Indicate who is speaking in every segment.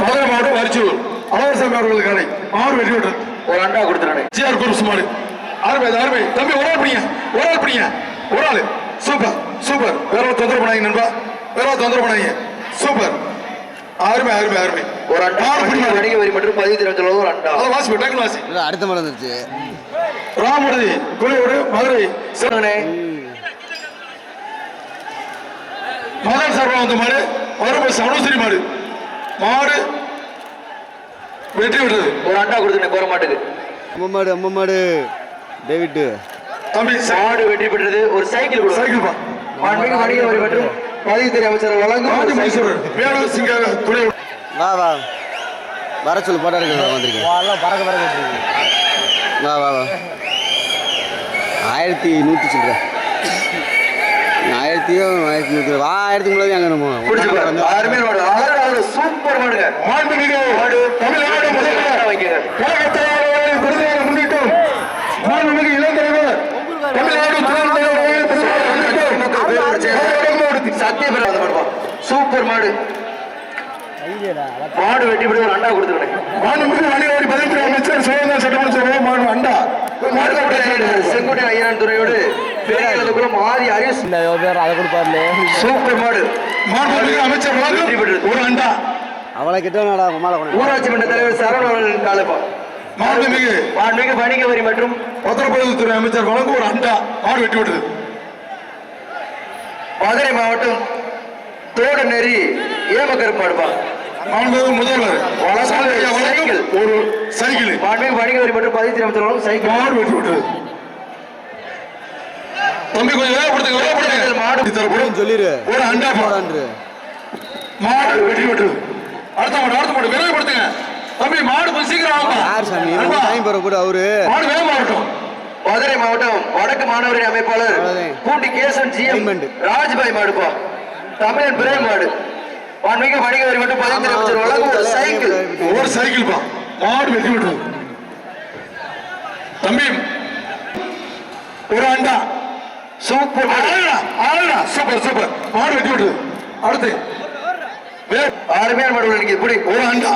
Speaker 1: மதுரை மாவட்டம் வரிச்சூர் அழகர்சாமி அவர்களுக்கு கடை மாடு வெற்றி விட்டது
Speaker 2: ஒரு அண்டா கொடுத்துருடே
Speaker 1: ஜிஆர் குரூப்ஸ் மாடு அருமை அருமை. தம்பி ஒரு ஆள் பிடிங்க. ஒரு ஆள் பிடிங்க. ஒரு ஆள். Super super. வேற ஒரு தொந்தரவு பண்ணாங்க நண்பா. வேற ஒரு தொந்தரவு பண்ணாங்க சூப்பர். அருமை அருமை அருமை.
Speaker 2: ஒரு அண்டா. வணிக வரி மற்றும் பதிவு தெரிவித்துள்ள ஒரு அண்டா.
Speaker 1: அதை வாசி டக்குனு வாசி.
Speaker 3: இல்ல அடுத்த மரம் வந்துருச்சு.
Speaker 1: ராமூர்த்தி மதுரை.
Speaker 2: சொல்லுங்கண்ணே
Speaker 1: மதன் சர்வா வந்த மாடு. மதுரை சமணஸ்ரீ மாடு. மாடு வெற்றி விட்டது
Speaker 2: ஒரு அண்டா கொடுத்துருங்க கோர மாட்டுக்கு.
Speaker 3: அம்மா மாடு அம்மா மாடு. டேவிட்டு.
Speaker 1: தம்பி
Speaker 2: மாடு வெற்றி பெற்றது ஒரு சைக்கிள் கொடுங்க
Speaker 1: சைக்கிள் பா
Speaker 2: மாண்புமிகு வணிக வரி மற்றும் பதிவு துறை அமைச்சர் வழங்கும். ஒரு சைக்கிள்.
Speaker 1: மைசூர். வேலூர் சிங்க துணை
Speaker 3: வா வா. வர சொல்லு போட்டா இருக்கு வந்திருக்கேன். வா வா வா ஆயிரத்தி நூற்றி சில்லற. ஆயிரத்தியோ ஆயிரத்தி நூற்றி வா ஆயிரத்தி முன்னாடி அங்கே நம்ம
Speaker 2: மாடு சூப்பர் மாடுங்க
Speaker 1: மாண்புமிகு.
Speaker 2: மாடு
Speaker 1: தமிழ்நாடு முதல்வர். உலகத்தலைவர்களை விருதுகளை முன்னிட்டும். மாண்புமிகு இளைஞர்கள். தமிழ்நாடு
Speaker 2: சத்தியபிரத மாடுப்பா சூப்பர் மாடு. மாடு வெட்டி விட்டு ஒரு அண்டா கொடுத்துருக்கேன்
Speaker 1: மாண்புமிகு வணிகவரி பதிவுத்துறை அமைச்சர் சுதந்திர சட்டமன்ற மாண்பு அண்டா.
Speaker 2: செங்கோட்டை ஐயனான் துறையோடு மாறி அரிஸ்
Speaker 3: அதை கொடுப்பாருலே.
Speaker 2: சூப்பர் மாடு.
Speaker 1: அமைச்சர் ஒரு அண்டா.
Speaker 3: அவளை கொண்டு
Speaker 2: ஊராட்சி மன்ற தலைவர் சரவணன் காலப்பா.
Speaker 1: மாண்புமிகு.
Speaker 2: மாண்புமிகு வணிக வரி மற்றும்
Speaker 1: பத்திரப்பதிவுத்துறை அமைச்சர் வழங்கும் ஒரு அண்டா. மாடு வெட்டி விட்டது
Speaker 2: மதுரை மாவட்டம் தோடு நெறி ஏமக்கருப்பு மாடுப்பா
Speaker 1: மாண்புமிகு முதல்வர் வழங்கும் ஒரு சைக்கிள்.
Speaker 2: மாண்புமிகு வணிக வரி மற்றும் பதிவு அமைச்சர் வழங்கும் சைக்கிள்.
Speaker 1: மாடு வெட்டி விட்டது தம்பி கொஞ்சம் வேகப்படுத்துங்க வேகப்படுத்துங்க.
Speaker 2: மாடு
Speaker 1: தரப்படும்
Speaker 3: சொல்லிடு
Speaker 1: ஒரு அண்டா.
Speaker 3: போடான்று
Speaker 1: மாடு வெட்டி விட்டது அடுத்த மாடு அடுத்த மாடு விரைவுபடுத்துங்க. தம்பி மாடு கொஞ்சம் சீக்கிரம் வாங்கப்பா.
Speaker 3: யார் சாமி? டைம் போற கூட அவரு.
Speaker 1: மாடு வேகமா வரட்டும்.
Speaker 2: மதுரை மாவட்டம் வடக்கு மாணவரின் அமைப்பாளர். Poondi Kesan G M
Speaker 3: Diamond.
Speaker 2: ராஜ்பாய் மாடுப்பா. தமிழன் பிரேம் மாடு. மாண்புமிகு வணிக வரி மற்றும் பதிவு அமைச்சர் வழங்கும் ஒரு சைக்கிள்.
Speaker 1: ஒரு சைக்கிள் பா மாடு வெட்டி விட்டது தம்பி ஒரு அண்டா.
Speaker 2: Super
Speaker 1: super super. மாடு வெட்டி விட்டது அடுத்து. வே-
Speaker 2: அருமையான மாடு இன்னைக்கு இப்படி.
Speaker 1: ஒரு அண்டா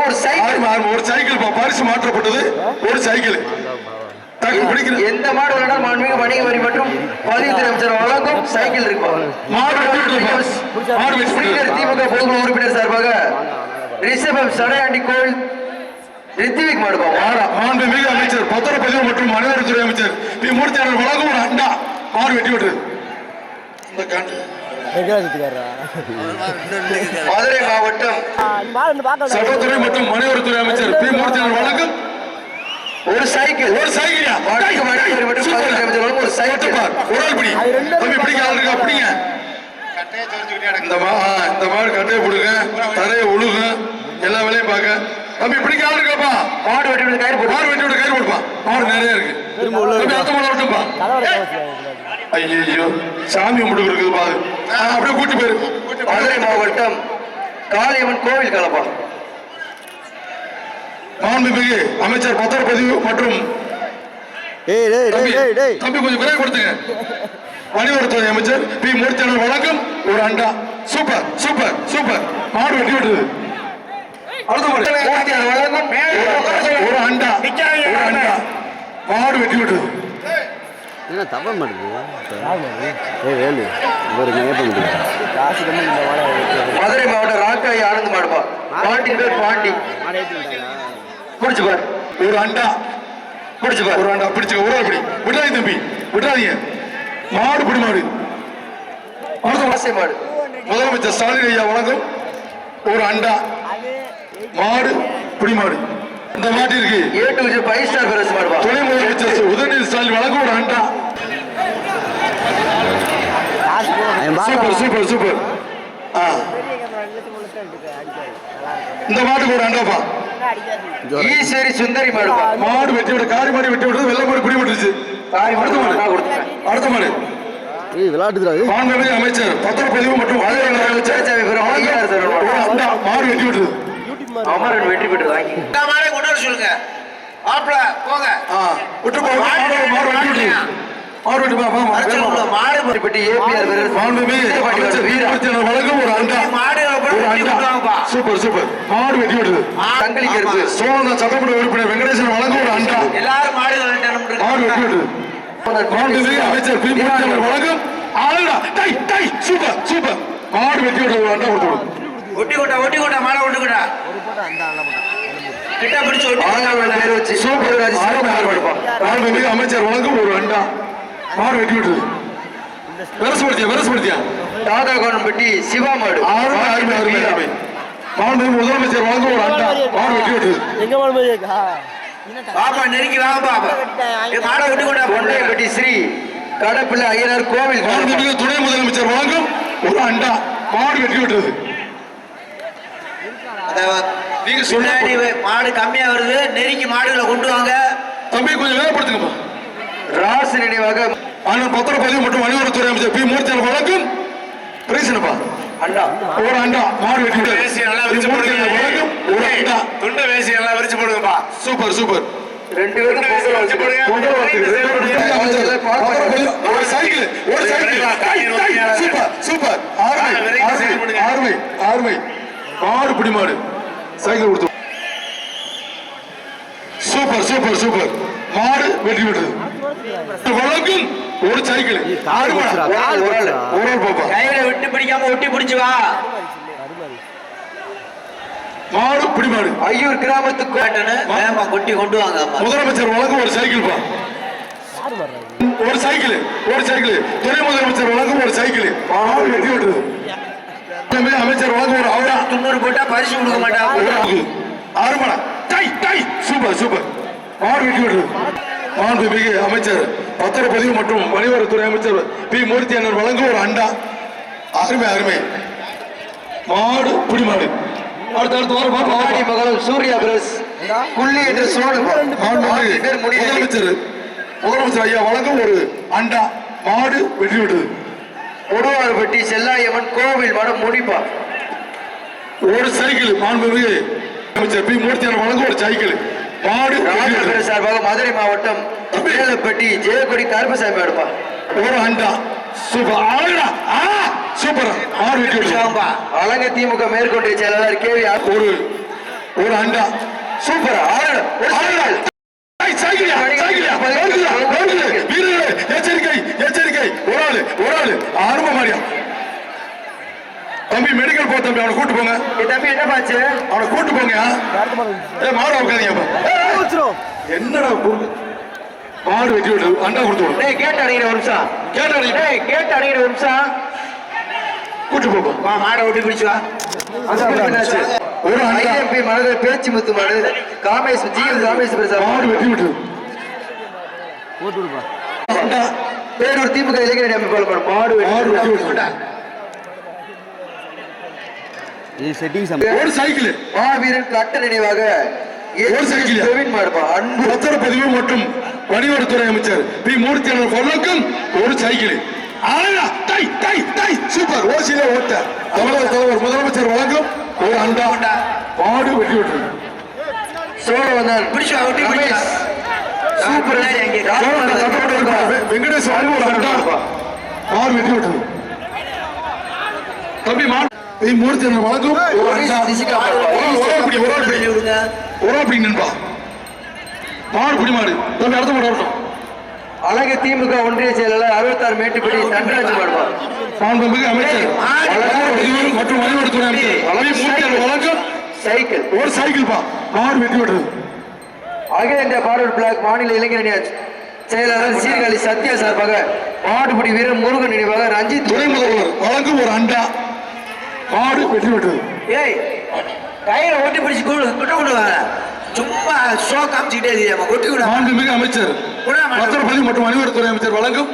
Speaker 2: ஒரு சைக்கிள்.
Speaker 1: ஆறுங்க ஆறுங்க ஒரு சைக்கிள். பா பரிசு மாற்றப்பட்டது. ஒரு சைக்கிள்.
Speaker 2: எந்த மாடு வேணாலும் மாண்புமிகு வணிக வரி மற்றும் பதிவு அமைச்சர் வழங்கும் சைக்கிள்
Speaker 1: விட்டது
Speaker 2: திமுக பொதுக்குழு உறுப்பினர் சார்பாக ரிஷபம் சடையாண்டி கோவில் ரித்திவிக் மாடுப்பா மாடா.
Speaker 1: மாண்புமிகு அமைச்சர் பத்திரப்பதிவு மற்றும் மனிதவளத்துறை அமைச்சர் பி. மூர்த்தி அவர்கள் வழங்கும் ஒரு அண்டா மாடு வெட்டி விட்டது இந்த
Speaker 2: மதுரை மாவட்டம்
Speaker 1: சட்டத்துறை மற்றும் மனிதவளத்துறை அமைச்சர் பி. மூர்த்தி அவர்கள் வழங்கும்.
Speaker 2: ஒரு சைக்கிள்.
Speaker 1: ஒரு சைக்கிளியா
Speaker 2: வடக்கு வடக்கு மற்றும் பதிவு அமைச்சர் வழங்கும் ஒரு சைக்கிள்.
Speaker 1: பார் ஒரு ஆள் பிடி தம்பி பிடிக்க ஆள் இருக்கா பிடிங்க. இந்த மா இந்த மாடு கட்டையை பிடுங்க. தரையை ஒழுக எல்லா வேலையும் பார்க்க. தம்பி பிடிக்க ஆள் இருக்காப்பா?
Speaker 2: மாடு வெட்டி விட்டு கயிறு போட்டு
Speaker 1: மாடு வெட்டி விட்டு கயிறு போடுப்பா. மாடு நிறைய இருக்கு. தம்பி அடுத்த மாடு வரட்டும்பா. ஐயோ சாமி கும்பிட்டு இருக்குது பாரு. அப்படியே கூட்டி போயிரு.
Speaker 2: மதுரை மாவட்டம் காளியம்மன் கோவில் கலப்பா
Speaker 1: மாண்புமிகு அமைச்சர் பத்திரப்பதிவு மற்றும்
Speaker 3: ஏய் டேய்
Speaker 1: தம்பி
Speaker 3: டேய் டேய் டேய்
Speaker 1: தம்பி கொஞ்சம் விரைவு கொடுத்துங்க வணிகத்துறை அமைச்சர் பி. மூர்த்தி அவர்கள் வழங்கும் ஒரு அண்டா. Super super super. மாடு வெட்டி விட்டது அடுத்த மாடு
Speaker 2: மூர்த்தி அவர் வழங்கும்
Speaker 1: ஒரு- ஒரு அண்டா ஒரு அண்டா மாடு வெட்டி விட்டது
Speaker 3: என்ன தப்ப மாட்டேங்குது ஒரு ஏப்ப
Speaker 2: மதுரை மாவட்டம் ராக்காய் ஆனந்த் மாடுபா பாண்டி பேர் பாண்டி.
Speaker 3: மாடை
Speaker 2: பாரு.
Speaker 1: ஒரு அண்டா.
Speaker 2: பிடிச்சு பாரு.
Speaker 1: ஒரு அண்டா பிடிச்சு ஒரு ஆள் பிடி. விடாதீங்க தம்பி. விடாதீங்க மாடு பிடி மாடு. அடுத்த மாடு.
Speaker 2: ஆசை மாடு.
Speaker 1: முதலமைச்சர் ஸ்டாலின் ஐயா வழங்கும் ஒரு அண்டா. மாடு பிடி மாடு. இந்த மாட்டிற்கு
Speaker 2: ஏ டு ஃபைவ் ஸ்டார் பேரஸ் மாடுப்பா
Speaker 1: துணை முதலமைச்சர் உதயநிதி ஸ்டாலின் அண்டா
Speaker 3: என்
Speaker 1: சூப்பர் சூப்பர் சூப்பர். ஆ. இந்த மாட்டுக்கு ஒரு அண்டாப்பா
Speaker 2: ஈஸ்வரி சுந்தரி மாடுப்பா
Speaker 1: மாடு வெட்டி விட காரி மாடு வெட்டி விடுறது வெள்ளை மாடு பிடி விட்டுருச்சு
Speaker 2: காரி மாடு
Speaker 1: அடுத்த மாடு. அடுத்த மாடு. அமைச்சர் பத்திரப்பதிவு மற்றும் மாடு. வெட்டி விட்டது
Speaker 2: அமரன் வெற்றி பெற்று வாங்கி
Speaker 4: இந்த மாதிரி கொண்டு வர சொல்லுங்க மாப்பிள போங்க
Speaker 1: விட்டு போ மாடு மாடு வெட்டி விட்டது மாடு வெட்டி போ, போ,
Speaker 4: அரைச்சு
Speaker 1: போ,
Speaker 4: விடுங்க. மாடு
Speaker 2: மாடுபட்டி ஏபிஆர் வீரர்
Speaker 1: அமைச்சர்
Speaker 2: வீரர்
Speaker 1: வழங்கும் ஒரு அண்டா
Speaker 4: மாடு
Speaker 1: ஒரு அண்டா சூப்பர் சூப்பர் மாடு வெட்டி விடுது
Speaker 2: தங்களி கருப்பு
Speaker 1: சோழன சட்டமன்ற உறுப்பினர் வெங்கடேசன் வழங்கும் ஒரு அண்டா
Speaker 4: எல்லாரும் மாடு
Speaker 1: மாடு வெட்டி விடுது மாண்புமிகு அமைச்சர் பி மூர்த்தி வழங்கும் ஆளுடா டை டை சூப்பர் சூப்பர் மாடு வெட்டி விடுறது ஒரு அண்டா கொடுத்து.
Speaker 4: ஒட்டி கொண்டா ஒட்டி மாலை ஒட்டி கிட்ட
Speaker 1: சூப்பர் அருமை, அருமை. மாண்புமிகு அமைச்சர் வழங்கும் ஒரு அண்டா. மாடு வெட்டி விடுது விரசுபடுத்தியா விரசுபடுத்தியா?
Speaker 2: தாதா கோணம்பட்டி சிவா மாடு.
Speaker 1: மாண்புமிகு முதலமைச்சர் வழங்கும் ஒரு அண்டா. மாடு வெட்டி
Speaker 5: எங்க இருக்கா
Speaker 4: பாப்பா நெருங்கி வாங்க பாப்பா. மாடை ஒட்டி கொண்டா பொண்ணு
Speaker 2: ஒன்றையப்பட்டி ஸ்ரீ கடப்பிள்ளை ஐயனார் கோவில்.
Speaker 1: மாண்புமிகு துணை முதலமைச்சர் வழங்கும் ஒரு அண்டா. மாடு வெட்டி விடுறது நீங்க
Speaker 4: முன்னாடி மாடு கம்மியா வருது நெருங்கி மாடுகளை கொண்டு வாங்க
Speaker 1: தம்பி கொஞ்சம் வேகப்படுத்துங்கப்பா
Speaker 2: ராசு நினைவாக
Speaker 1: அண்ணன் பத்திரப்பதிவு மற்றும் வணிகத்துறை அமைச்சர் பி மூர்த்தி வழங்கும் பிரேசனப்பா
Speaker 2: அண்ணா
Speaker 1: ஒரு அண்டா மாடு வெட்டி
Speaker 6: வேசி நல்லா. விரிச்சு போடுங்க
Speaker 1: வழங்கும் ஒரு அண்டா
Speaker 6: துண்டு வேசி எல்லாம் விரிச்சு போடுங்கப்பா
Speaker 1: சூப்பர் சூப்பர்
Speaker 2: ரெண்டு பேரும்
Speaker 6: வச்சு போடுங்க.
Speaker 1: ஒரு சைக்கிள் ஒரு சைக்கிள் சூப்பர் சூப்பர் ஆறுமை ஆறுமை ஆறுமை ஆறுமை மாடு பிடி மாடு சைக்கிள் கொடுத்து. Super super super. மாடு வெற்றி பெற்றது. வழங்கும் ஒரு சைக்கிள். ஆறு
Speaker 2: ஒரு ஒரு
Speaker 1: பாப்பா.
Speaker 4: கையில விட்டு பிடிக்காம ஒட்டி பிடிச்சு வா.
Speaker 1: மாடு பிடி மாடு
Speaker 2: ஐயூர் கிராமத்துக்கு
Speaker 4: கேட்டனு வேகமா கொட்டி கொண்டு வாங்க அம்மா.
Speaker 1: முதலமைச்சர் வழங்கும் ஒரு சைக்கிள் பா. ஒரு சைக்கிள் ஒரு சைக்கிள். துணை முதலமைச்சர் வழங்கும் ஒரு சைக்கிள். மாடு வெற்றி பெற்றது. தம்பி, அமைச்சர் வழங்கும் ஒரு அவுரா?
Speaker 4: துண்ணூறு போட்டா பரிசு கொடுக்க மாட்டாங்க
Speaker 1: ஆறு மணி டை டை. Super super. மாடு வெற்றி பெற்றது மாண்புமிகு அமைச்சர் பத்திரப்பதிவு மற்றும் வணிகத்துறை அமைச்சர் பி. மூர்த்தி அண்ணன் வழங்கும் ஒரு அண்டா. அருமை அருமை. மாடு புடி மாடு. அடுத்த அடுத்த வாரம் பாப்பா
Speaker 2: ஆடி மகளும் சூர்யா பிரஸ். புள்ளி என்று சோழன்
Speaker 1: முதலமைச்சர் முதலமைச்சர் ஐயா வழங்கும் ஒரு அண்டா. மாடு வெற்றி பெற்றது
Speaker 2: கொடுவாள்பட்டி செல்லாயம்மன் கோவில் மடம் முடிப்பா
Speaker 1: ஒரு சைக்கிள் மாண்புமிகு அமைச்சர் பி. வழங்கும் ஒரு சைக்கிள். மாடு
Speaker 2: ராஜபுர சார்பாக மதுரை மாவட்டம் வேலப்பட்டி ஜெயக்கொடி கருப்பசாமி எடுப்பா
Speaker 1: ஒரு அண்டா. சூப்பர். ஆளுடா ஆ சூப்பர். விடுச்சு.
Speaker 4: வாங்கப்பா
Speaker 2: அலங்க திமுக மேற்கொண்டிய செயலாளர் கேவி
Speaker 1: ஒரு ஒரு அண்டா.
Speaker 2: சூப்பர். ஆளுநர் ஒரு
Speaker 1: ஆளுடா.
Speaker 2: சைக்கிள்.
Speaker 1: ஐய், சைக்கிளியா, சைக்கிளியா, ஓடுதுடா, ஓடுது. வீரர்களே, எச்சரிக்கை எச்சரிக்கை ஒரு ஆளு ஒரு ஆளு ஆரம்ப மாடியா தம்பி மெடிக்கல் போ தம்பி அவனை கூட்டு போங்க.
Speaker 2: தம்பி என்ன பாச்சு?
Speaker 1: அவனை கூட்டு போங்க. ஏ மாடு உட்காதீங்க என்னடா குறுக்கு மாடு வெட்டி விடு அண்டா கொடுத்து விடு.
Speaker 2: டேய் கேட்டு அடைகிற ஒரு நிமிஷம்.
Speaker 1: கேட்டா நீ
Speaker 2: டேய் கேட்டு அடைகிற ஒரு நிமிஷம்.
Speaker 1: கூட்டு போப்பா
Speaker 4: வா மாடை ஒட்டி பிடிச்சு வா?
Speaker 1: ஒரு
Speaker 2: ஐஎம்பி மனதை பேச்சு முத்து மாடு. காமேஷ் ஜி காமேஷ் பிரசாத்
Speaker 1: மாடு வெட்டி விட்டு
Speaker 5: போட்டு விடுப்பா.
Speaker 2: பேரூர் திமுக இளைஞரணி அமைப்பாளர் மாடு.
Speaker 1: வெட்டி
Speaker 2: வெட்டி
Speaker 1: ஒரு சைக்கிள்
Speaker 2: மாவீரன் கட்ட நினைவாக
Speaker 1: ஒரு சைக்கிள்.
Speaker 2: பிரவீன் மாடுப்பா அன்பு
Speaker 1: பத்திரப்பதிவு மற்றும் வணிகத்துறை அமைச்சர் பி மூர்த்தி அண்ணன் வழங்கும் ஒரு cycle tie tie tie super ஓசியில ஓட்ட தமிழக தலைவர் முதலமைச்சர் வழங்கும் ஒரு அண்டா மாடு வெட்டி விட்டு
Speaker 2: சோழ வந்தான்
Speaker 4: பிடிச்சு.
Speaker 2: சூப்பர்
Speaker 1: வெங்கடேஷ் மாடு வெட்டி விட்டது தம்பி மாடு பி மூர்த்தி அண்ணன் வழங்கும் ஒரு அண்டா
Speaker 2: திசிகா
Speaker 1: ஒரு ஆள், ஒரு ஆள் பிடி, ஒரு ஆள் பிடி.
Speaker 4: விடுங்க
Speaker 1: ஒரு ஆள் பிடி நண்பா மாடு. தம்பி அடுத்த மாடு வரட்டும்.
Speaker 2: அழகு திமுக ஒன்றிய செயலாளர் அறுபத்தாறு மேட்டுப்படி தண்டராஜ் மாடுப்பா
Speaker 1: மாண்புமிகு அமைச்சர். மற்றும் அமைச்சர் மூர்த்தி அண்ணன் வழங்கும்
Speaker 2: சைக்கிள்.
Speaker 1: ஒரு சைக்கிள் பா. மாடு
Speaker 2: அகில இந்திய பார்வர்ட் பிளாக் மாநில இளைஞரணி செயலாளர் சீர்காழி சத்யா சார்பாக மாடுபிடி வீரர் முருகன் நினைவாக ரஞ்சித்
Speaker 1: துணை முதல்வர். வழங்கும் ஒரு அண்டா. மாடு வெற்றி பெற்றது
Speaker 4: ஏய் கையில ஒட்டி பிடிச்சு கொடு கொட்ட கொண்டு வாங்க சும்மா ஷோ காமிச்சுக்கிட்டே இருக்கியாமா கொட்டி விட
Speaker 1: மாண்புமிகு அமைச்சர். பத்திரப்பதிவு மற்றும் வணிகத்துறை அமைச்சர் வழங்கும்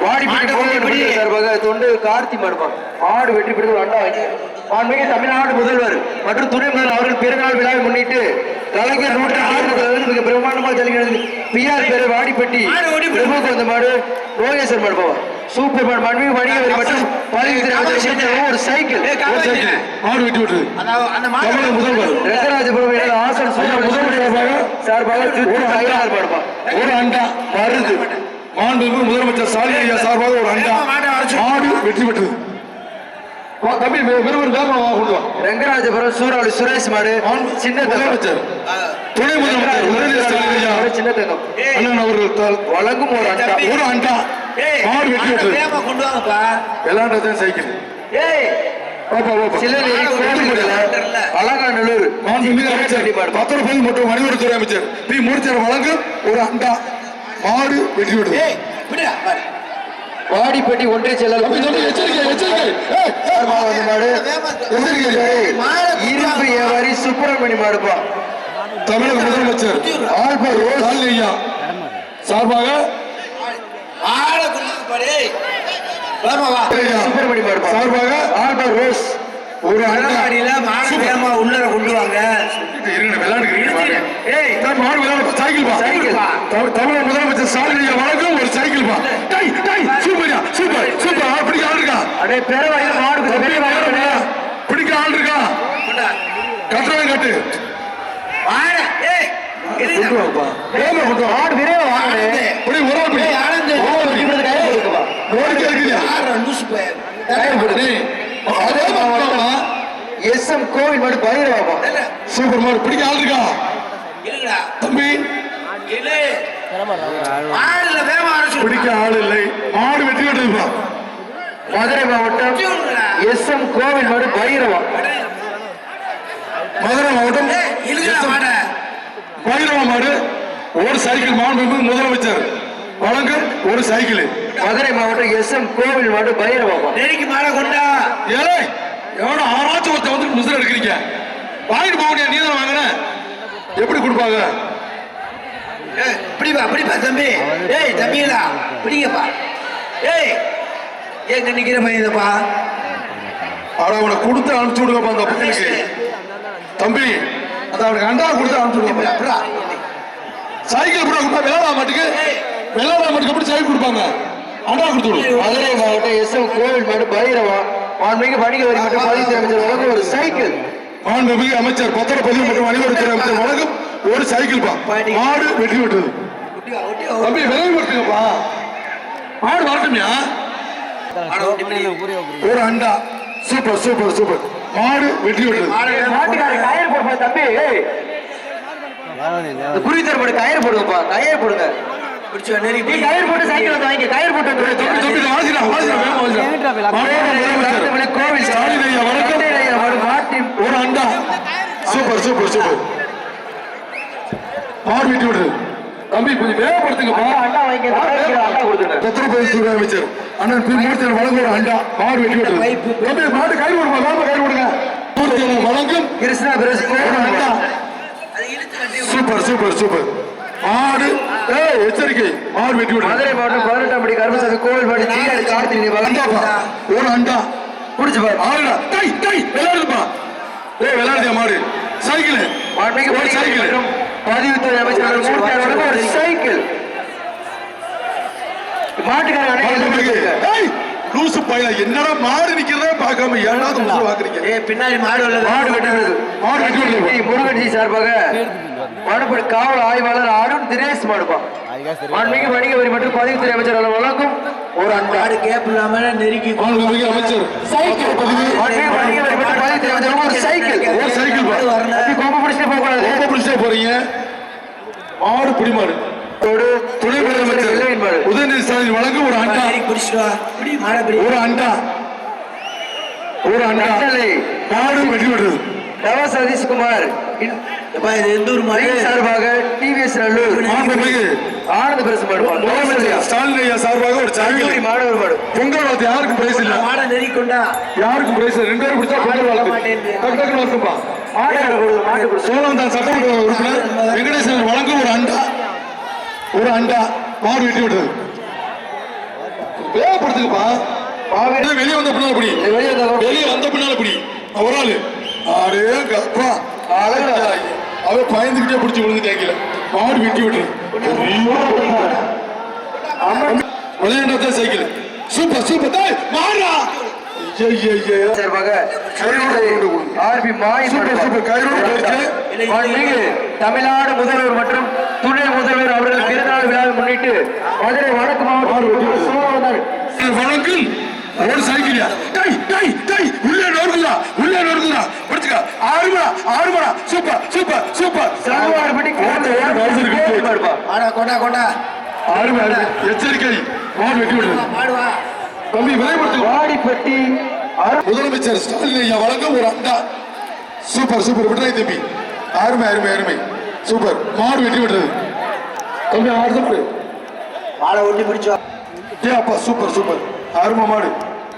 Speaker 2: வாடிப்பட்டி கோவில் சார்பாக தொண்டு கார்த்தி மாடுப்பா மாடு வெற்றி பெற்று அண்டா வாங்கி மாண்புமிகு தமிழ்நாடு முதல்வர் மற்றும் துணை முதல்வர் அவர்கள் பிறந்தநாள் விழாவை முன்னிட்டு கலைஞர் நூற்றி ஆறு மிக பிரம்மாண்டமாக ஜல்லிக்கிறது பிஆர் பேரு வாடிப்பட்டி குழந்த மாடு ரோகேஸ்வர் மாடு போவா சூப்பர் மாடு மாண்புமிகு வணிக வரி மற்றும் அமைச்சர் ஒரு சைக்கிள்.
Speaker 1: மாடு வெட்டி
Speaker 4: மாடு
Speaker 1: தமிழக முதல்வர்.
Speaker 2: ரங்கராஜபுரம் ஆசன் முதல்வர் சார்பாக சார்பாக
Speaker 1: ஒரு அண்டா.
Speaker 2: மருது
Speaker 1: மாண்புமிகு முதலமைச்சர் ஸ்டாலின் சார்பாக ஒரு அண்டா. மாடு வெற்றி பெற்றது. வா, தம்பி விறுவிறு வேகமா வா, கொண்டு வா.
Speaker 2: ரங்கராஜபுரம் சூறாவளி சுரேஷ் மாடு. சின்ன.
Speaker 1: முதலமைச்சர். துணை முதலமைச்சர். உதயநிதி ஸ்டாலின்
Speaker 2: சின்ன தங்கம்.
Speaker 1: அண்ணன் அவர்கள்
Speaker 2: வழங்கும் ஒரு அண்டா.
Speaker 1: ஒரு அண்டா. மாடு பெற்றது
Speaker 4: வேகமா கொண்டு வாங்கப்பா.
Speaker 1: விளையாண்டதான் சைக்கிள்
Speaker 2: ஏய் கோவில்பட்டியில அலங்காநல்லூர்
Speaker 1: மாண்புமிகு அமைச்சர். பத்திரப்பதி மற்றும் வணிகத்துறை அமைச்சர். பி. மூர்த்தியார் வழங்கும் ஒரு அண்டா மாடு வெற்றி
Speaker 4: விடுடா பாரு.
Speaker 2: வாடிப்பட்டி ஒன்றிய செயலர் இரும்பு வியாபாரி சுப்பிரமணி மாடுப்பா.
Speaker 1: தமிழக முதலமைச்சர் ஆல்பர் ரோஸ் சார்பாக
Speaker 4: கொண்டு வாங்க பாரு
Speaker 1: சார்பாக
Speaker 2: ஆல்பர் ரோஸ்
Speaker 1: ஒரு அண்டா
Speaker 4: அடியில மாடு வேகமா உள்ளர கொண்டு வாங்க.
Speaker 1: தமிழக முதலமைச்சர் ஸ்டாலின் ஐயா வழங்கும் ஒரு சைக்கிள் பா. சூப்பர்யா சூப்பர் சூப்பர் பிடிக்க ஆள் இருக்கா?
Speaker 2: அடே பெருவாயில மாடு
Speaker 1: பிடிக்க ஆள் இருக்கா? கட்டுறவன் கட்டு.
Speaker 2: மாடு விரைவா?
Speaker 1: ஒரு ஆள் பிடி.
Speaker 2: எஸ் எம் கோவில் மாடு பயிரவாப்பா
Speaker 1: சூப்பர் மாடு பிடிக்க ஆள் இருக்கா
Speaker 4: இல்லடா
Speaker 1: தம்பி பிடிக்க ஆள் இல்லை மாடு வெற்றி பெற்றதுப்பா
Speaker 2: மதுரை மாவட்டம் எஸ் எம் கோவில் மாடு பைரவா
Speaker 1: மதுரை மாவட்டம்
Speaker 4: இழுடா மாட
Speaker 1: பைரவ மாடு ஒரு சைக்கிள் மாண்பு முதலமைச்சர் வழங்கும் ஒரு சைக்கிள்
Speaker 2: மதுரை மாவட்டம் எஸ் எம் கோவில் மாடு பைரவாப்பா
Speaker 4: நெருக்கி மாட கொண்டா.
Speaker 1: ஏலே எவனோ ஆறாச்சும் ஒருத்த வந்து முசில் எடுக்கிறீங்க? வாங்கிட்டு போக முடியாது நீ தானே வாங்கின? எப்படி கொடுப்பாங்க?
Speaker 4: ஏய் பிடிப்பா பிடிப்பா தம்பி. ஏய் தம்பிகளா பிடிங்கப்பா. ஏய் எங்க நிக்கிற பையனப்பா
Speaker 1: ஆனா அவனை கொடுத்து அனுப்பிச்சு விடுங்கப்பா அந்த பையனுக்கு. தம்பி அது அவனுக்கு அண்டா கொடுத்து அனுப்பிச்சு விடுங்க சைக்கிள் கூட கொடுத்தா விளையாட மாட்டுக்கு. விளையாட மாட்டுக்கு எப்படி சைக்கிள் கொடுப்பாங்க? அண்டா கொடுத்து விடு
Speaker 2: மதுரை மாவட்டம் எஸ் எம் கோவில் மாடு பைரவா மாண்புமிகு வணிக வரி மற்றும் பதிவு அமைச்சர் வழங்கும் ஒரு சைக்கிள்.
Speaker 1: மாண்புமிகு அமைச்சர் பத்திரப்பதிவு மற்றும் வணிகத்துறை அமைச்சர் வழங்கும் ஒரு சைக்கிள் பா. மாடு வெற்றி பெற்றது. தம்பி விரைவுபடுத்துங்கப்பா மாடு வரட்டுமியா ஒரு அண்டா. Super super super. மாடு வெற்றி பெற்றது.
Speaker 2: மாட்டுக்காரர் கயிறு போடுப்பா தம்பி? ஏய், இந்த குறித்தர் மாடு கயிறு போடுங்கப்பா. கயிறு போடுங்க.
Speaker 4: பிடிச்சு
Speaker 2: கயிறு போட்டு சைக்கிள் வந்து வாங்கி கயிறு போட்டு வந்து
Speaker 1: தம்பி இதை வாசிடா வாசிடா வேகமா வாசிடா மாண்புமிகு முதலமைச்சர்
Speaker 2: கோவில்
Speaker 1: ஸ்டாலின் ஐயா வணக்கம்
Speaker 2: ஐயா மாடு மாட்டி
Speaker 1: ஒரு அண்டா. Super super super. மாடு வெட்டி விடுறது தம்பி கொஞ்சம் வேகப்படுத்துங்கப்பா
Speaker 2: அண்டா வாங்கி அண்டா கொடுத்துருங்க
Speaker 1: பத்திரப்பதிவு அமைச்சர். அண்ணன் பி ஒரு அண்டா. மாடு வெட்டி விடுறது தம்பி மாடு கை விடுமா வேகமா கை விடுங்க மூர்த்தியன் வழங்கும்.
Speaker 2: கிருஷ்ணா பிரஸ்
Speaker 1: ஒரு அண்டா.
Speaker 4: அது இழுத்து கட்டி
Speaker 1: சூப்பர் சூப்பர் சூப்பர். ஏய் எச்சரிக்கை. மாடு வெட்டி
Speaker 2: மதுரை மாவட்டம் பதினெட்டாம் படி கருமசாமி கோவில் மாடு ஜிஆர் கார்த்திகை
Speaker 1: அண்டாப்பா
Speaker 2: வழங்க
Speaker 1: ஒரு அண்டா.
Speaker 2: புடிச்சு பாரு.
Speaker 1: ஆளுடா டை டை விளையாடுப்பா ஏய் விளையாடுதியா மாடு? சைக்கிள்.
Speaker 2: மாண்புமிகு
Speaker 1: ஒரு சைக்கிள்.
Speaker 2: பதிவுத்துறை அமைச்சர் மூர்த்தியார் வழங்கும் ஒரு சைக்கிள். மாட்டுக்காரர்
Speaker 1: ஏய் லூசு பையல என்னடா மாடு நிக்கிறதே பார்க்காம ஏழாவது முசுறு வாக்குறீங்க
Speaker 4: ஏய் பின்னாடி மாடு உள்ளது.
Speaker 2: மாடு வெட்டுவது
Speaker 1: மாடு வெட்டி விடுறது
Speaker 2: முருகன்ஜி சார்பாக மணப்படி காவல் ஆய்வாளர் அருண் தினேஷ் மாடுப்பா. மாண்புமிகு வணிக வரி மற்றும் பதிவுத்துறை அமைச்சர் அவர்கள் வழங்கும் ஒரு அண்டா
Speaker 4: மாடு கேப் இல்லாம நெருக்கி
Speaker 1: மாண்புமிகு அமைச்சர்.
Speaker 2: சைக்கிள்.
Speaker 1: பத்திரப்பதிவு
Speaker 2: மாண்புமிகு வணிக வரி மற்றும் பதிவுத்துறை அமைச்சர் வழங்கும் ஒரு சைக்கிள்.
Speaker 1: ஒரு சைக்கிள்.
Speaker 4: வரணும்
Speaker 2: கோபம் பிடிச்சிட்டு போக கூடாது.
Speaker 1: ரொம்ப பிடிச்சே போறீங்க. மாடு பிடிமாடு. துணை முதலமைச்சர்
Speaker 2: மாடு
Speaker 1: உதயநிதி ஸ்டாலின் வழங்கும் ஒரு அண்டா
Speaker 4: நெருக்கி பிடிச்சிட்டு வா பிடி மாட பிடி
Speaker 1: ஒரு அண்டா. ஒரு அண்டா. மாடு வெட்டி விடுறது
Speaker 2: நவ சதீஷ்குமார்.
Speaker 4: இது எந்த மாடு?
Speaker 2: லைன் சார்பாக டிவிஎஸ் நல்லூர் ஆனந்த பிரசு
Speaker 1: ஸ்டாலின் ஐயா சார்பாக ஒரு சைக்கிள்
Speaker 2: மாணவர் மாடு.
Speaker 1: பொங்கல் வாழ்த்து யாருக்கும் பிரைஸ் இல்ல.
Speaker 4: மாட கொண்டா
Speaker 1: யாருக்கும் பிரைஸ் ரெண்டு பேரும் பிடிச்சா பொங்கல் வாழ்த்து டக்கு
Speaker 2: கொடுங்க, மாட்டு கொடுங்க.
Speaker 1: சோழவந்தான் சட்டமன்ற உறுப்பினர். வெங்கடேசன் வழங்கும் ஒரு அண்டா. ஒரு அண்டா. மாடு வெட்டி விடுறது வேகப்படுத்துங்கப்பா
Speaker 2: மாவீரர்
Speaker 1: வெளியே வந்த பின்னால பிடி.
Speaker 2: வெளியே
Speaker 1: வந்த பின்னால பிடி. ஒரு ஆளு. ஆடே கப்பா. அவ பயந்துகிட்டே பிடிச்சி விழுந்துட்டாங்கல மாடு வெட்டி விடுறது விளையாண்டா சைக்கிள். Super super. ஐயா
Speaker 2: சார்பாக ஆர்பி மாய் தமிழ்நாடு முதல்வர் மற்றும் துணை முதல்வர் அவர்கள் பிறந்தநாள் விழாவை முன்னிட்டு மதுரை வடக்கு மாவட்டம்
Speaker 1: வணக்கம். ஒரு சைக்கிளியா டை டை டை உள்ளே நோருக்குதா உள்ளே நோருக்குதா படிச்சுக்க ஆறு மணா ஆறு மணா சூப்பர் சூப்பர் சூப்பர்
Speaker 2: சங்குவார்பட்டி
Speaker 4: ஆடா கொண்டா கொண்டா.
Speaker 1: ஆறு மணி எச்சரிக்கை. மாடு வெட்டி விடுது
Speaker 4: மாடுவா.
Speaker 1: தம்பி விதைப்படுத்து
Speaker 2: வாடிப்பட்டி
Speaker 1: முதலமைச்சர் ஸ்டாலின் ஐயா வழங்கும் ஒரு அண்டா சூப்பர் சூப்பர். விடுறாய் தம்பி. அருமை அருமை அருமை. சூப்பர். மாடு வெட்டி விடுறது தம்பி அடுத்த
Speaker 4: மாடை ஒட்டி பிடிச்சா
Speaker 1: ஏ அப்பா சூப்பர் சூப்பர். அருமை மாடு.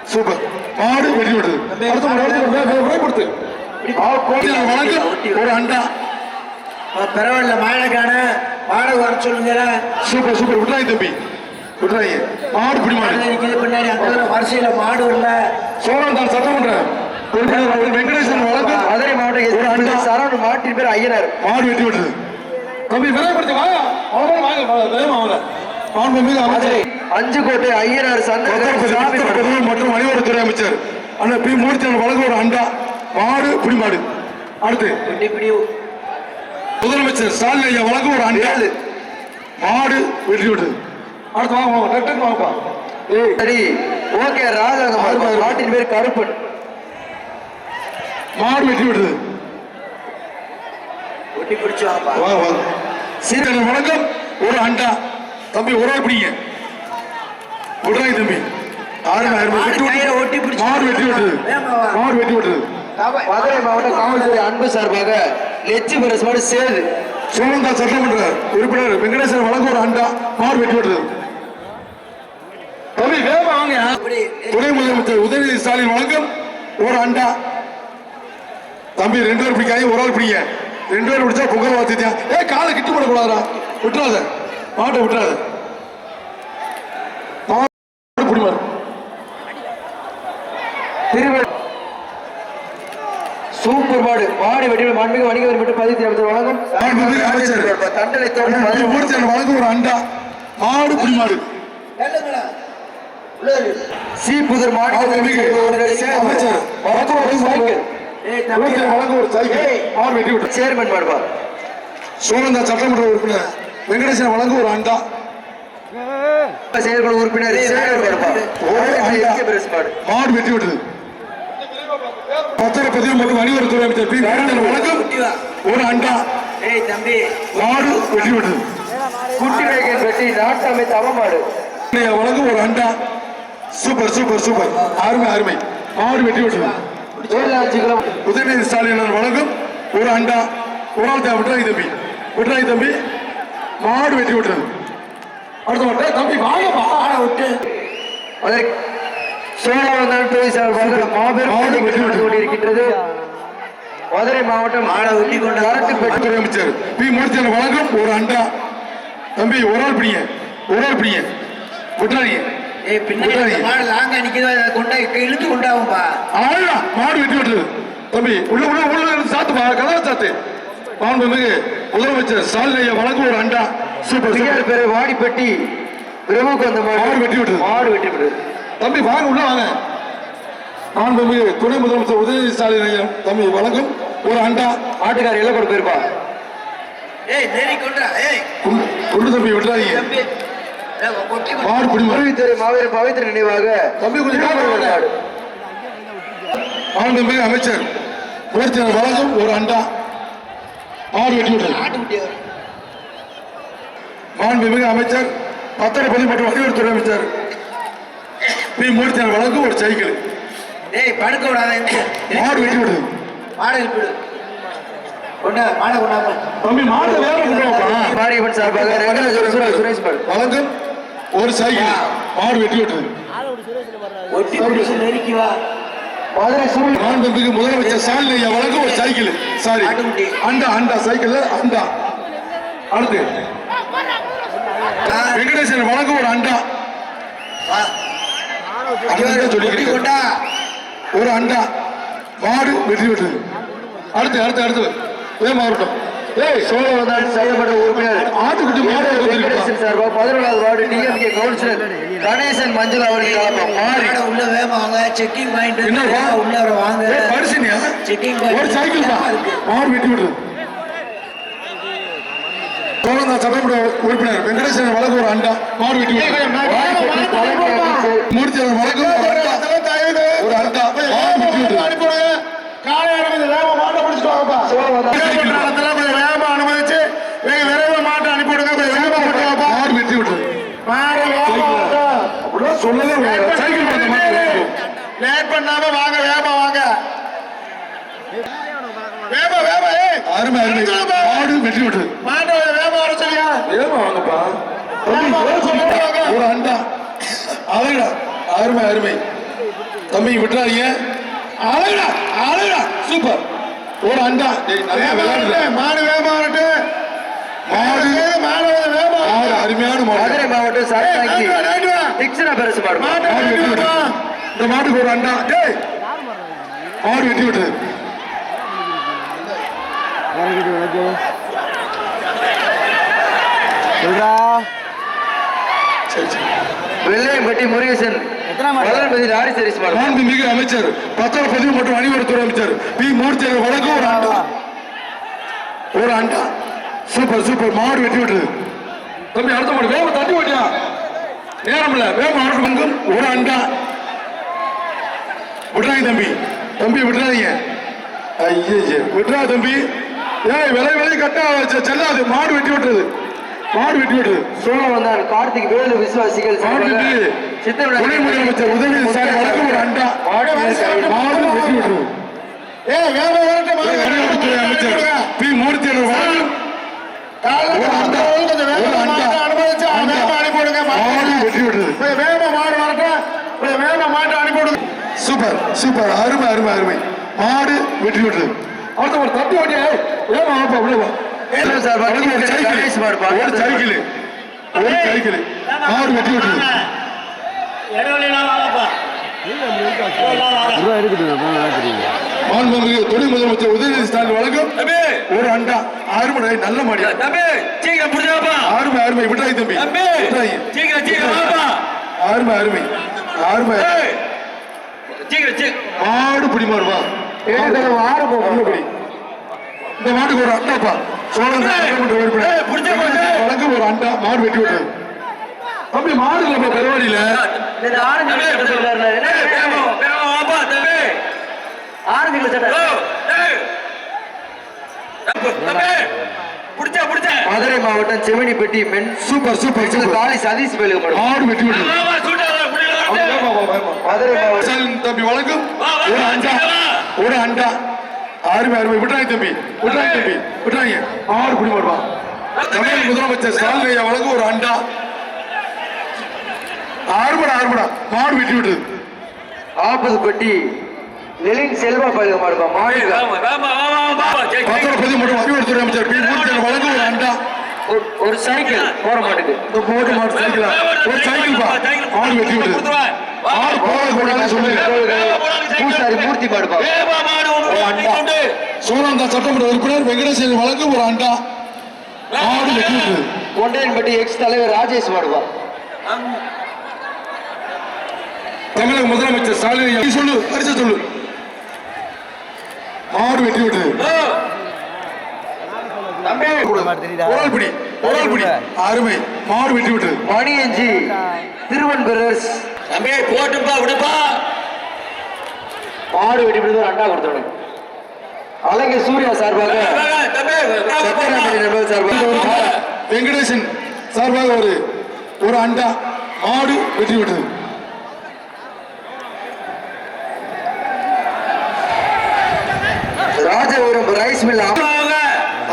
Speaker 1: சூப்பர். மாடு வெட்டி விடுறது அடுத்த மாடு அடுத்த மாடு. வே- விதைப்படுத்து கோட்டையார் வழங்கும் ஒரு அண்டா
Speaker 4: பரவாயில்ல மாடை காண. மாடை வர சொல்லுங்க.
Speaker 1: Super super. விடுறாய் தம்பி. விடுறாங்க மாடு பிடி மாடு
Speaker 4: பின்னாடி அந்த வரிசையில மாடு இல்ல.
Speaker 1: சோழந்தான் சட்டமன்ற உறுப்பினர் வெங்கடேசன் வழங்கும்
Speaker 2: மதுரை எஸ். சரவணன் மாட்டின் பேர் ஐயனார்.
Speaker 1: மாடு வெட்டி விடுறது தம்பி விதைப்படுத்தி வாங்க
Speaker 2: அஞ்சு கோட்டை ஐயனார்
Speaker 1: மற்றும் வணிகத்துறை அமைச்சர். அண்ணா பி. மூர்த்தி வழங்கும் ஒரு அண்டா. மாடு பிடி மாடு அடுத்து முதலமைச்சர் ஸ்டாலின் ஐயா வழங்கும் ஒரு அண்டா. மாடு வெட்டி விடுறது அடுத்து வாங்க வாங்க டக்கு வாங்கப்பா ஏய்
Speaker 2: சரி. ஓகே ராஜாங்க மாட்டின் பேர் கருப்பன்
Speaker 1: மாடு வெட்டி விடுறது
Speaker 4: ஒட்டி பிடிச்சுவாங்கப்பா
Speaker 1: வாங்க வாங்க. சீரன் வணக்கம். ஒரு அண்டா. தம்பி ஒரு ஆள் பிடிங்க. விடுறாங்க தம்பி. ஆறு ஆயிரம் வெட்டி
Speaker 4: பிடிச்சு
Speaker 1: மாடு வெட்டி விடுறது
Speaker 4: வேகமா வா.
Speaker 1: மாடு வெட்டி விடுறது
Speaker 2: மதுரை மாவட்ட காவல்துறை அன்பு சார்பாக லெச்சி பிரஸ் மாடு சேது.
Speaker 1: சோழந்தா சட்டமன்ற உறுப்பினர். வெங்கடேசன் வழங்கும் ஒரு அண்டா. மாடு வெட்டி விடுறது தம்பி வேகமா வாங்க. துணை முதலமைச்சர் உதயநிதி ஸ்டாலின் வழங்கும் ஒரு அண்டா. தம்பி ரெண்டு பேர் பிடிக்காங்க ஒரு ஆள் பிடிங்க. ரெண்டு பேர் பிடிச்சா பொங்கல் வாத்தியா ஏ காலை கிட்டு போடக்கூடாதா விட்டுறாத. மாட்டை விட்டுறாத. பிடிமாரு
Speaker 2: சூப்பர் மாடு. மாடு வெட்டி மாண்புமிகு வணிக மற்றும் பதிவு அமைச்சர் வழங்கும்
Speaker 1: அமைச்சர்.
Speaker 2: தண்டனை
Speaker 1: வழங்கும் ஒரு அண்டா. மாடு பிடிமாடு
Speaker 4: நல்லங்களா உள்ள இரு.
Speaker 2: சி புதர் மாடு
Speaker 1: மாண்புமிகு அமைச்சர் வழங்கும் ஒரு சைக்கிள்.
Speaker 4: ஏய் தம்பி.
Speaker 1: மூர்த்தி வழங்கும் ஒரு சைக்கிள். மாடு வெட்டி விட்டு.
Speaker 2: சேர்மன் மாடுபா
Speaker 1: சோழந்தா சட்டமன்ற உறுப்பினர். வெங்கடேசன் வழங்கும் ஒரு அண்டா.
Speaker 2: செயற்குழு உறுப்பினர் மாடு
Speaker 1: வெட்டி விட்டது. பத்திரப்பதிவு மற்றும் வணிகத்துறை அமைச்சர் பி. வேந்தன் வழங்கும் ஒரு அண்டா. மாடு வெட்டி விட்டது.
Speaker 2: குட்டி வேகன் வெட்டி நாட்டு அமைத்த அவமாடு
Speaker 1: வழங்கும் ஒரு அண்டா. Super super super. அருமை அருமை. மாடு
Speaker 2: ஏழாஞ்சு கிலோ
Speaker 1: உதயநிதி ஸ்டாலின் வழங்கும் ஒரு அண்டா ஒரு ஆள் தேவை விட்டுறாங்க தம்பி. விட்டுறாங்க தம்பி மாடு வெட்டி விட்டது அடுத்த மட்டும் தம்பி வாங்கப்பா
Speaker 4: மாடை விட்டு
Speaker 2: சோழவந்தான் சார்பாக மாபெரும்
Speaker 1: மாடு
Speaker 2: போட்டி நடந்து கொண்டிருக்கின்றது. மதுரை மாவட்டம்
Speaker 4: மாடை ஒட்டி கொண்டு
Speaker 1: துறை அமைச்சர் பி. வழங்கும் ஒரு அண்டா. தம்பி ஒரு ஆள் பிடிங்க. ஒரு ஆள் பிடிங்க. விட்டுறாங்க
Speaker 4: ஏய் பின்னாடி மாடு லாங்கா நிக்குதோ கொண்டா இழுத்து கொண்டாவும்பா.
Speaker 1: ஆயா மாடு வெட்டி விட்டது தம்பி உள்ள உள்ள உள்ள சாத்துப்பா. கதவை சாத்து. மாண்புமிகு முதலமைச்சர் ஸ்டாலின் ஐயா வழங்கும் ஒரு அண்டா. சூப்பர்
Speaker 2: பிரியார் பேரு வாடிப்பட்டி பிரபுக்கு அந்த
Speaker 1: மாடு. வெட்டி விட்டது.
Speaker 2: மாடு வெட்டி விட்டது
Speaker 1: தம்பி வாங்க உள்ள வாங்க. மாண்புமிகு துணை முதலமைச்சர் உதயநிதி ஸ்டாலின் ஐயா தம்பி வழங்கும் ஒரு அண்டா.
Speaker 2: ஆட்டுக்கார எல்லாம் கூட போயிருப்பா.
Speaker 4: ஏய் நெறி கொண்டா ஏய்.
Speaker 1: உள்ள தம்பி விட்டுறாதீங்க.
Speaker 4: தம்பி ஏய், கொட்டி கொண்டு
Speaker 1: மாடு பிடிமா
Speaker 2: அறிவித்துறை மாவீர பவித்திர நினைவாக.
Speaker 1: மாண்புமிகு அமைச்சர் அவர்கள் வழங்கும் ஒரு அண்டா. மாடு வெட்டி. மாண்புமிகு அமைச்சர் பத்திரப்பதிவு மற்றும் வணிகத்துறை அமைச்சர். பி. மூர்த்தி அவர்கள் வழங்கும் ஒரு சைக்கிள்.
Speaker 4: ஏய் படுக்க விடாத.
Speaker 1: மாடு வெட்டி விடுது.
Speaker 4: மாடை மாடு
Speaker 1: வழங்கும் ஒரு சைக்கிள். மாடு வெட்டி விட்டது
Speaker 4: நெருக்கி வா
Speaker 1: மாண்புமிகு முதலமைச்சர் ஸ்டாலின் வழங்கும் ஒரு சைக்கிள். சாரி. அண்டா அண்டா சைக்கிள் அண்டா. அடுத்து. வெங்கடேசன் வழங்கும் ஒரு அண்டா. ஒரு அண்டா. மாடு வெற்றி விட்டது அடுத்து அடுத்து அடுத்து. ஏன் மாவட்டம்.
Speaker 2: சோழவந்தான் சட்டமன்ற உறுப்பினர். வெங்கடேசன் சார்பாக பதினொன்றாவது வார்டு டிஎம்கே கவுன்சிலர் கணேசன் மஞ்சள் அவர்கள் கலப்பம் மாறி.
Speaker 4: உள்ள வேகமா வாங்க செக்கிங் பாயிண்ட்? உள்ள வாங்க. செக்கிங்
Speaker 1: ஒரு சைக்கிள் தான். வெட்டி விடுறது. சோழந்தா சட்டமன்ற உறுப்பினர். வெங்கடேசன் வழக்கு ஒரு அண்டா. மாடு வெட்டி மூர்த்தி அவர்கள் வழக்கு ஒரு அண்டா. ஒரு அண்டா. மாடு வெட்டி விட்டது. மாடு வெட்டி விட்டது. அப்படிலாம் சொல்லவே. சைக்கிள் பண்ண
Speaker 6: லேட் பண்ணாம வாங்க. வேகமா வாங்க வேகமா வேகமா ஏய்.
Speaker 1: அருமை அருமை. மாடு வெற்றி விட்டது
Speaker 6: மாட்ட வேகமா வர சொல்லியா
Speaker 1: ஏமா வாங்கப்பா. ஒரு அண்டா. அழகுடா. அருமை அருமை. தம்பி விட்டுறாதீங்க. அழகுடா அழகுடா. சூப்பர். ஒரு அண்டா.
Speaker 6: மாடு வேகமா வரட்டு
Speaker 1: மாடு.
Speaker 6: மாடு
Speaker 1: மாடு அருமையான
Speaker 2: மதுரை மாவட்டம்
Speaker 6: வா.
Speaker 2: தீக்ஷண பெருசு
Speaker 1: இந்த மாட்டுக்கு ஒரு அண்டா டேய் மாடு வெட்டி விட்டது
Speaker 5: சொல்றா.
Speaker 1: சரி சரி
Speaker 2: வெள்ளையம்பட்டி முருகேசன்
Speaker 1: மாண்புமிகு அமைச்சர் பத்திர பதிவு மற்றும் அணிவரத்துறை அமைச்சர் பி. மூர்த்தி வழக்கு ஒரு அண்டா ஒரு அண்டா சூப்பர் சூப்பர். மாடு வெட்டி விட்டது தம்பி அடுத்த மாடு வேக தட்டி ஓட்டியா? நேரம் இல்ல வேக மாடு பங்கும் ஒரு அண்டா. விட்டுறாங்க தம்பி. தம்பி விட்டுறாதீங்க. ஐயே விட்டுறா தம்பி. ஏய் விலை விலை கட்டா செல்லாது. மாடு வெட்டி விட்டது மாடு வெட்டி விட்டது
Speaker 2: சோழ வந்தான் கார்த்திக் வேலு விசுவாசிகள்
Speaker 1: துணை முதலமைச்சர் உதவி சார் வழக்கு ஒரு அண்டா. மாடு வெட்டி
Speaker 6: வேகமா வரட்டு மாடு
Speaker 1: அணிவரத்துறை அமைச்சர் பி. மூர்த்தி சூப்பர் சூப்பர். அருமை அருமை அருமை. மாடு வெற்றி விட்டது அடுத்த ஒரு தட்டி ஓட்டியா? ஏமா வாப்பா உள்ள வா. ஒரு சைக்கிள். ஒரு சைக்கிள். மாடு வெற்றி விட்டது
Speaker 5: ரூபா
Speaker 1: மாண்புமிகு துணை முதலமைச்சர் உதயநிதி ஸ்டாலின் வழங்கும் ஒரு அண்டா அருமை நல்ல மாடியா
Speaker 4: தம்பி! சீக்கிரம் புடிச்சாப்பா
Speaker 1: அருமை அருமை விட்டாய் தம்பி.
Speaker 4: தம்பி!
Speaker 1: விட்டாய்.
Speaker 4: சீக்கிரம் சீக்கிரம் வாப்பா.
Speaker 1: அருமை
Speaker 4: சீக்கிரம்
Speaker 1: மாடு பிடி மாறுவா ஆறு போடி. இந்த மாட்டுக்கு ஒரு அண்டாப்பா சோழன் சட்டமன்ற உறுப்பினர்
Speaker 4: ஏய், புடிச்சா போடு.
Speaker 1: வழங்கு ஒரு அண்டா மாடு வெட்டி விட்டது தம்பி மாடு இல்ல பெருவாடியில
Speaker 2: இந்த ஆரஞ்சு
Speaker 4: தம்பி,
Speaker 2: கலர் சட்டை சொல்றாருல, என்ன
Speaker 4: ஏய், வேகமா வேகமா வாப்பா தம்பி
Speaker 2: ஆரஞ்சு கலர் சட்டை மதுரை மாவட்டம் செவினிப்பட்டி மென்
Speaker 1: super super super.
Speaker 2: Kali Satish வேலுக்கு
Speaker 4: புடிடா.
Speaker 2: மதுரை மாவட்டம்.
Speaker 1: தம்பி வழங்கும்
Speaker 4: வா, வா,
Speaker 1: ஒரு
Speaker 4: வா.
Speaker 1: ஒரு அண்டா. அருமை அருமை. விட்டுறாங்க தம்பி. விட்டுறாங்க தம்பி. விட்டுறாங்க. மாடு பிடி மாடுவா தமிழக முதலமைச்சர் ஸ்டாலின் ஐயா வழங்கும் ஒரு அண்டா. ஆறுமடா ஆறுமடா மாடு வெட்டி விட்டது
Speaker 2: ஆப்பதுப்பட்டி லெலின் செல்வா பழக மாடுப்பா மாடு
Speaker 4: வேகமா வேகமா வா வா வா சீக்கிரம்,
Speaker 1: பத்திர
Speaker 4: சீக்கிரம்.
Speaker 1: பதிவு மற்றும் அறிவுறுத்துறை அமைச்சர் பி. மூர்த்தி வழங்கும் ஒரு அண்டா.
Speaker 2: ஒரு- சைக்கிள் போற மாட்டுக்கு.
Speaker 1: போட்டு மாடு சைக்கிளா? ஒரு சைக்கிள் பா. மாடு வெட்டி விட்டது மாடு போக கூடாதுன்னு சொல்லுங்க
Speaker 2: பூசாரி மூர்த்தி
Speaker 1: ஒரு அண்டா. சோழந்தா சட்டமன்ற உறுப்பினர் வெங்கடேசன் வழங்கும் ஒரு அண்டா.
Speaker 2: கொண்டையன்பட்டி எக்ஸ் தலைவர் ராஜேஷ் மாடுப்பா
Speaker 1: தமிழக முதலமைச்சர் ஸ்டாலின் சொல்லு பரிசு சொல்லு. மாடு வெட்டி விட்டது அருமை. மாடு வெட்டி விட்டது
Speaker 2: மணியஞ்சி திருவன் பிரதர்ஸ்
Speaker 4: தம்பி போட்டுப்பா விடுப்பா.
Speaker 2: மாடு வெட்டி ஒரு அண்டா கொடுத்தோம் அலங்க சூர்யா சார்பாக. நண்பர் சார்பாக.
Speaker 1: வெங்கடேசன் சார்பாக ஒரு ஒரு அண்டா மாடு வெட்டி விட்டது
Speaker 2: ராஜபுரம் ரைஸ் மில்
Speaker 4: வாங்க.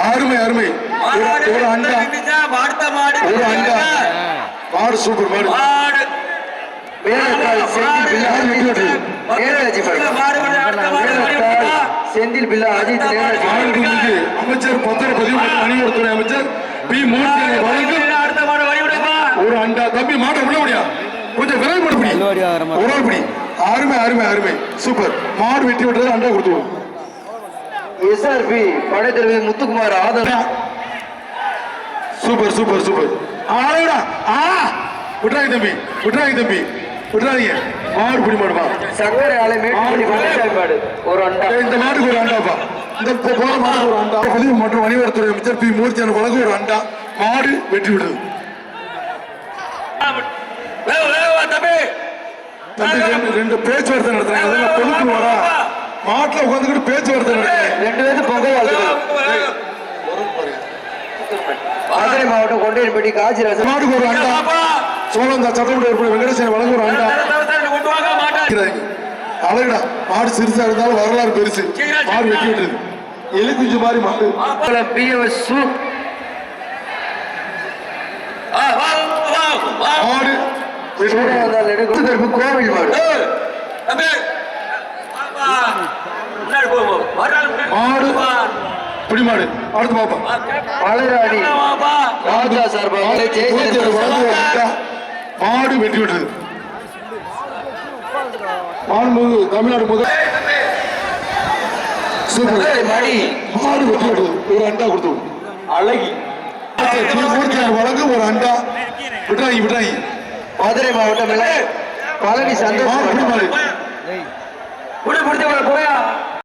Speaker 1: அருமை அருமை ஒரு-
Speaker 4: மாடு
Speaker 1: ஒரு அண்டா
Speaker 4: விட்டுச்சா, அடுத்த மாடு
Speaker 1: ஒரு அண்டா. மாடு சூப்பர் மாடு
Speaker 4: மாடு
Speaker 2: மேலக்கால் செந்தில் பில்லா அஜித்
Speaker 4: விடு,
Speaker 1: அமைச்சர் பத்திர பதிவு மற்றும் அணிவரத்துறை அமைச்சர். பி மூர்த்தி ஒரு அண்டா. தம்பி மாட்டை உள்ள முடியா கொஞ்சம் விரைவு. ஒரு ஆள் பிடி அருமை அருமை அருமை. சூப்பர். மாடு வெட்டி விட்டது அண்டா கொடுத்து விடும்
Speaker 2: எஸ்ஆர்பி படைத்தலைவி முத்துக்குமார் ஆதரவு.
Speaker 1: Super super super. ஆடா ஆ. விட்றாங்க தம்பி விட்றாங்க தம்பி. விட்றாதீங்க மாடு பிடி மாடுமா
Speaker 2: சங்கரை ஆலை மாடு. ஒரு அண்டா.
Speaker 1: இந்த மாட்டுக்கு ஒரு அண்டாப்பா இந்த போற மாட்டுக்கு ஒரு அண்டா. பதிவு மற்றும் வணிகத்துறை அமைச்சர் பி. மூர்த்தி எனக்கு வழங்கும் ஒரு அண்டா. மாடு வெற்றி விடுது ரெண்டு பேச்சுவார்த்தை நடத்துறாங்க. அதெல்லாம் பொதுக்கு வரா மாட்டுல உட்காந்துக்கிட்டு பேச்சுவார்த்தை நடத்துறாங்க.
Speaker 2: ரெண்டு பேரும் வாழ்த்துக்கள் மதுரை மாவட்டம் கொண்டையன்பட்டி காசிராசன்
Speaker 1: மாடுக்கு ஒரு அண்டா. சோழந்தா சட்டமன்ற உறுப்பினர் வெங்கடேசன் வழங்க ஒரு அண்டா. அழகுடா மாடு சிறுசா இருந்தாலும் வரலாறு பெருசு. மாடு வெட்டி விட்டது. எலி குஞ்சு மாதிரி மாடு. மாடு
Speaker 2: கோவில் மாடு.
Speaker 1: மாடு பிடி மாடு அடுத்து பாப்பா.
Speaker 2: மலராணி
Speaker 4: வாப்பா.
Speaker 2: ராஜா சார்பாக
Speaker 1: மாடு வெட்டி விட்டது மாண்புமிகு தமிழ்நாடு முதல். சூப்பர்.
Speaker 2: மணி
Speaker 1: மாடு. வெட்டி விட்டது ஒரு அண்டா கொடுத்து
Speaker 2: அழகி.
Speaker 1: மூர்த்தியார் வழங்க ஒரு அண்டா. விட்டாங்க விட்டாங்க
Speaker 2: மதுரை மாவட்டம் பழனி
Speaker 1: மாடு பிடி
Speaker 2: சந்தோஷ்